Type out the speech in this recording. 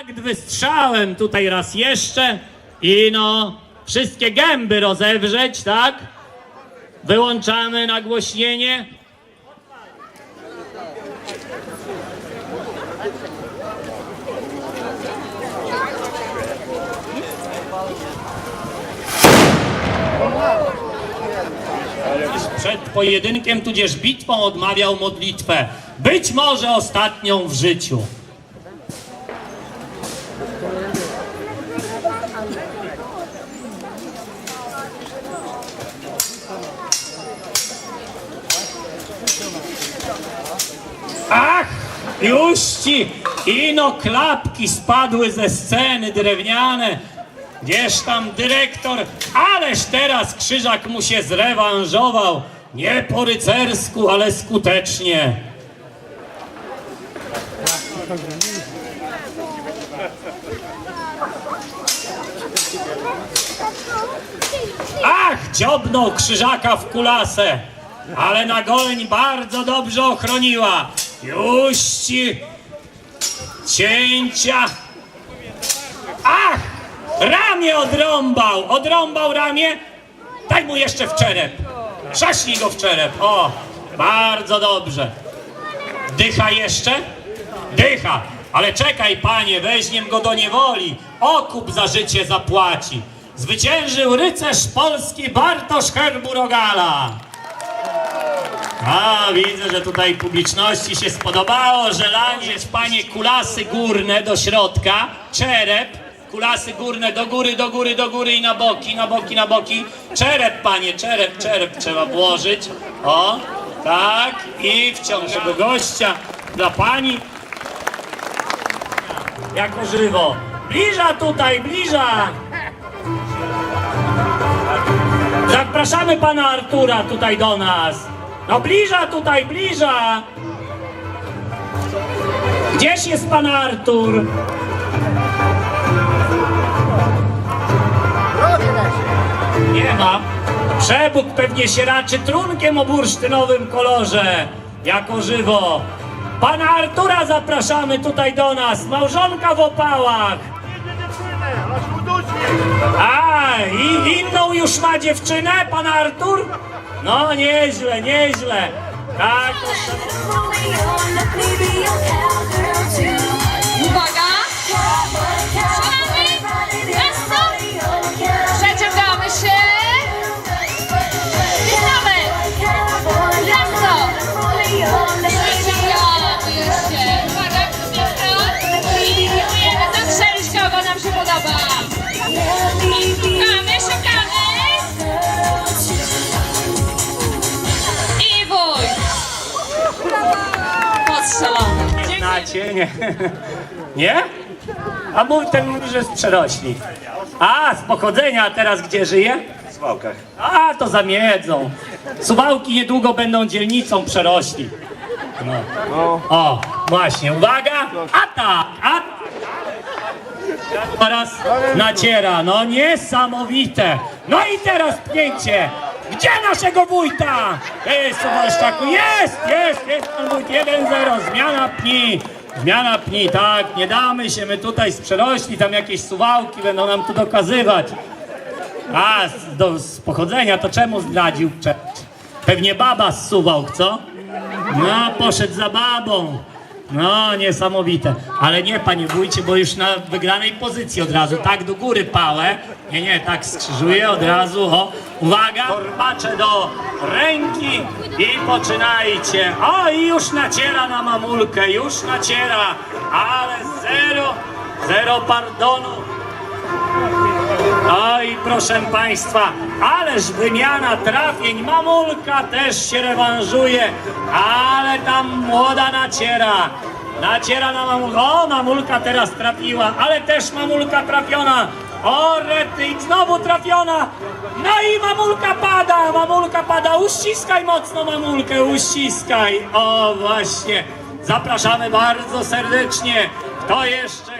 akt wystrzałem tutaj raz jeszcze i no wszystkie gęby rozewrzeć, tak? Wyłączamy nagłośnienie. Przed pojedynkiem, tudzież bitwą odmawiał modlitwę. Być może ostatnią w życiu. Ach, już ci ino klapki spadły ze sceny drewniane. Gdzież tam dyrektor, ależ teraz krzyżak mu się zrewanżował. Nie po rycersku, ale skutecznie. Ach, dziobnął krzyżaka w kulasę, ale na goleń bardzo dobrze ochroniła. Już ci cięcia. Ach, ramię odrąbał, odrąbał ramię. Daj mu jeszcze w czerep. Trzaśnij go w czerep. O, bardzo dobrze. Dycha jeszcze? Dycha. Ale czekaj, panie, weźmiem go do niewoli. Okup za życie zapłaci. Zwyciężył rycerz polski Bartosz Herburogala. A, widzę, że tutaj publiczności się spodobało, że laniesz, panie, kulasy górne do środka, czerep, kulasy górne do góry, do góry, do góry i na boki, na boki, na boki. Czerep, panie, czerep, czerep trzeba włożyć. O, tak, i wciąż gościa dla pani. Jako żywo. Bliża tutaj, bliża! Zapraszamy pana Artura tutaj do nas. No bliża tutaj, bliża. Gdzieś jest pan Artur? Nie ma. Przebóg pewnie się raczy trunkiem o bursztynowym kolorze. Jako żywo. Pana Artura zapraszamy tutaj do nas. Małżonka w opałach. Już ma dziewczynę, pan Artur? No, nieźle, nieźle. Tak, Znacie, nie? Nie? A mój ten mówi, że z przerośli. A, z pochodzenia, a teraz gdzie żyje? W Suwałkach. A, to zamiedzą. Suwałki niedługo będą dzielnicą przerośli. No. O, właśnie, uwaga! Atak! A... Teraz naciera, no niesamowite. No i teraz pnięcie. Gdzie naszego wójta? Ej, Suwalszczaku, jest, jest, jest pan wójt, 1-0, zmiana pni. Zmiana pni, tak, nie damy się, my tutaj z przerośli, tam jakieś suwałki będą nam tu dokazywać. A, z, do, z pochodzenia, to czemu zdradził? Pewnie baba z Suwałk, co? No, poszedł za babą. No, niesamowite. Ale nie, panie wójcie, bo już na wygranej pozycji od razu. Tak do góry pałę. Nie, nie, tak skrzyżuję od razu. O, uwaga, patrzę do ręki i poczynajcie. O, i już naciera na mamulkę, już naciera. Ale zero, zero pardonu. No i proszę Państwa, ależ wymiana trafień, Mamulka też się rewanżuje, ale tam młoda naciera, naciera na Mamulkę, o Mamulka teraz trafiła, ale też Mamulka trafiona, o Rety i znowu trafiona, no i Mamulka pada, Mamulka pada, uściskaj mocno Mamulkę, uściskaj, o właśnie, zapraszamy bardzo serdecznie, kto jeszcze